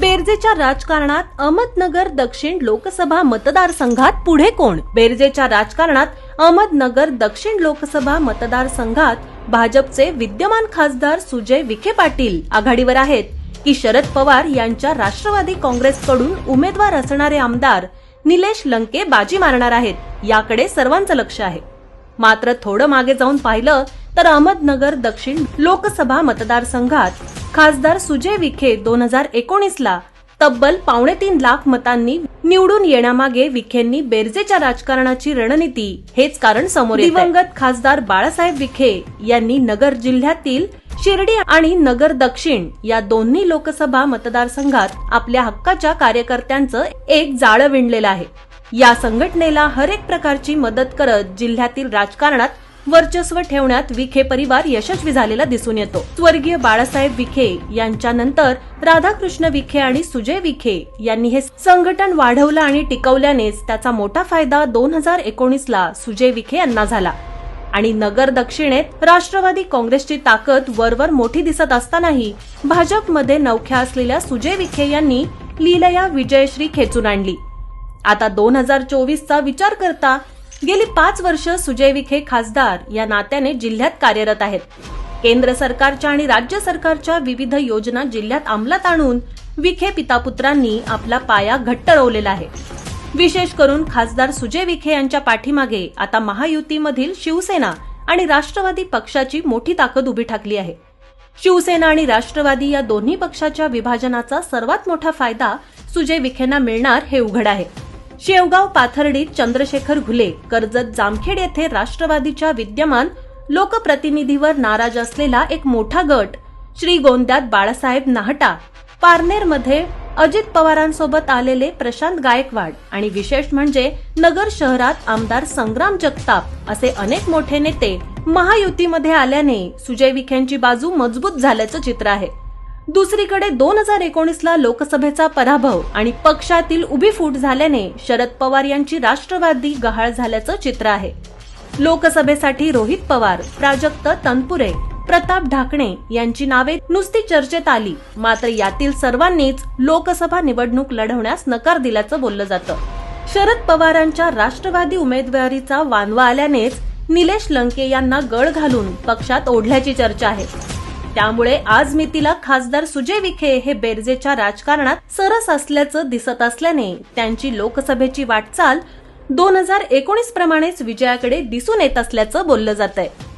बेरजेच्या राजकारणात अहमदनगर दक्षिण लोकसभा मतदारसंघात पुढे कोण? बेरजेच्या राजकारणात अहमदनगर दक्षिण लोकसभा मतदारसंघात भाजपचे विद्यमान खासदार सुजय विखे पाटील आघाडीवर आहेत. की शरद पवार यांच्या राष्ट्रवादी काँग्रेसकडून उमेदवार असणारे आमदार निलेश लंके बाजी मारणार आहेत याकडे सर्वांचं लक्ष आहे. मात्र थोडं मागे जाऊन पाहिलं तर अहमदनगर दक्षिण लोकसभा मतदारसंघात खासदार सुजय विखे दोन हजार एकोणीसला तब्बल पावणे तीन लाख मतांनी निवडून येण्यामागे विखेंनी बेरजेच्या राजकारणाची रणनीती हेच कारण समोर दिवंगत खासदार बाळासाहेब विखे यांनी नगर जिल्ह्यातील शिर्डी आणि नगर दक्षिण या दोन्ही लोकसभा मतदारसंघात आपल्या हक्काच्या कार्यकर्त्यांचं एक जाळं विणलेलं आहे. या संघटनेला हरेक प्रकारची मदत करत जिल्ह्यातील राजकारणात वर्चस्व ठेवण्यात विखे परिवार यशस्वी झालेला दिसून येतो. स्वर्गीय बाळासाहेब विखे यांच्यानंतर राधाकृष्ण विखे आणि सुजय विखे यांनी हे संघटन वाढवलं आणि टिकवल्यानेच त्याचा मोठा फायदा दोन हजार एकोणीसला सुजय विखे यांना झाला. आणि नगर दक्षिणेत राष्ट्रवादी काँग्रेसची ताकद वरवर मोठी दिसत असतानाही भाजपमध्ये नवख्या असलेल्या सुजय विखे यांनी लीलया विजयश्री खेचून आणली. आता दोन हजार चोवीसचा विचार करता गेली पाच वर्ष सुजय विखे खासदार या नात्याने जिल्ह्यात कार्यरत आहेत. केंद्र सरकारच्या आणि राज्य सरकारच्या विविध योजना जिल्ह्यात अंमलात आणून विखे पितापुत्रांनी आपला पाया घट्ट रोवलेला आहे. विशेष करून खासदार सुजय विखे यांच्या पाठीमागे आता महायुतीमधील शिवसेना आणि राष्ट्रवादी पक्षाची मोठी ताकद उभी ठाकली आहे. शिवसेना आणि राष्ट्रवादी या दोन्ही पक्षाच्या विभाजनाचा सर्वात मोठा फायदा सुजय विखेंना मिळणार हे उघड आहे. शेवगाव पाथर्डीत चंद्रशेखर घुले कर्जत जामखेड येथे राष्ट्रवादीच्या विद्यमान लोकप्रतिनिधीवर नाराज असलेला एक मोठा गट श्रीगोंद्यात बाळासाहेब नाहटा पारनेरमध्ये अजित पवारांसोबत आलेले प्रशांत गायकवाड आणि विशेष म्हणजे नगर शहरात आमदार संग्राम जगताप असे अनेक मोठे नेते महायुतीमध्ये आल्याने सुजय विखेंची बाजू मजबूत झाल्याचं चित्र आहे. दुसरीकडे दोन हजार एकोणीसला लोकसभेचा पराभव आणि पक्षातील उभी फूट झाल्याने शरद पवार यांची राष्ट्रवादी गहाळ झाल्याचं चित्र आहे. लोकसभेसाठी रोहित पवार प्राजक्त तनपुरे प्रताप ढाकणे यांची नावे नुसती चर्चेत आली मात्र यातील सर्वांनीच लोकसभा निवडणूक लढवण्यास नकार दिल्याचं बोललं जातं. शरद पवारांच्या राष्ट्रवादी उमेदवारीचा वानवा आल्यानेच निलेश लंके यांना गळ घालून पक्षात ओढल्याची चर्चा आहे. त्यामुळे आज मितीला खासदार सुजय विखे हे बेरजेच्या राजकारणात सरस असल्याचं दिसत असल्याने त्यांची लोकसभेची वाटचाल दोन हजार एकोणीस प्रमाणेच विजयाकडे दिसून येत असल्याचं बोललं जात आहे